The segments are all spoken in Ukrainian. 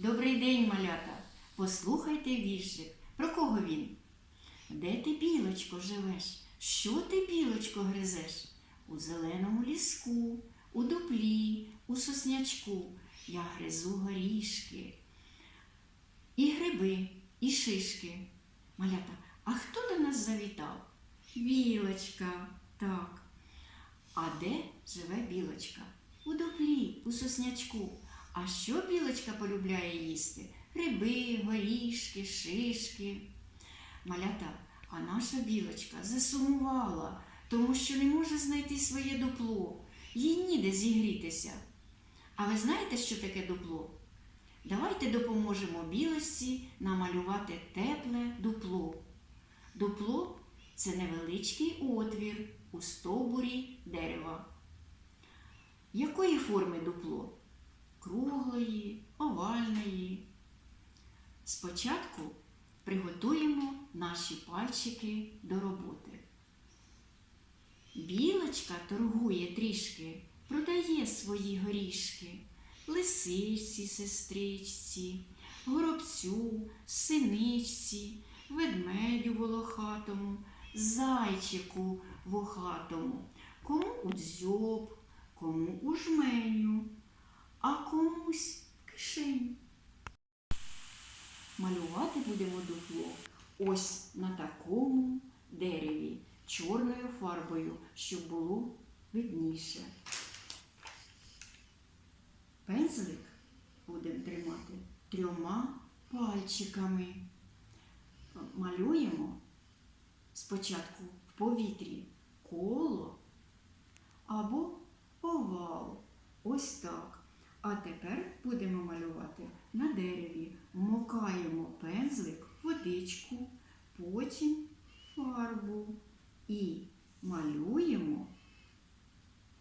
Добрий день, малята. Послухайте віршик. Про кого він? Де ти, білочко, живеш? Що ти, білочко, гризеш? У зеленому ліску, у дуплі, у соснячку я гризу горішки. І гриби, і шишки. Малята, а хто до нас завітав? Білочка, так. А де живе білочка? У дуплі, у соснячку. А що білочка полюбляє їсти? Гриби, горішки, шишки. Малята, а наша білочка засумувала, тому що не може знайти своє дупло. Їй ніде зігрітися. А ви знаєте, що таке дупло? Давайте допоможемо білочці намалювати тепле дупло. Дупло це невеличкий отвір у стовбурі дерева. Якої форми дупло? Круглої, овальної. Спочатку приготуємо наші пальчики до роботи. Білочка торгує трішки, продає свої горішки, лисичці, сестричці, горобцю, синичці, ведмедю волохатому, зайчику вухатому, кому у дзьоб, кому у жменю, а комусь в кишеню. Малювати будемо дупло ось на такому дереві чорною фарбою, щоб було видніше. Пензлик будемо тримати трьома пальчиками. Малюємо спочатку в повітрі коло або овал. Ось так. А тепер будемо малювати на дереві. Вмокаємо пензлик, в водичку, потім фарбу і малюємо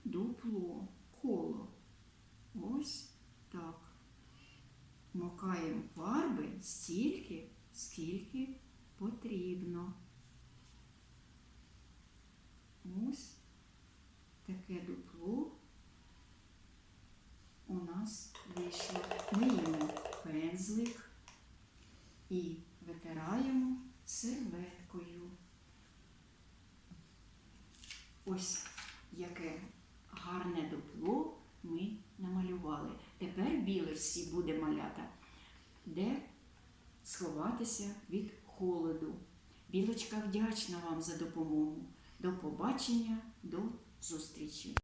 дупло, коло. Ось так. Вмокаємо фарби стільки, скільки потрібно. Ось таке дупло у нас вийшло. Миємо пензлик і витираємо серветкою. Ось яке гарне дупло ми намалювали. Тепер білочці буде малята, де сховатися від холоду. Білочка вдячна вам за допомогу. До побачення, до зустрічі!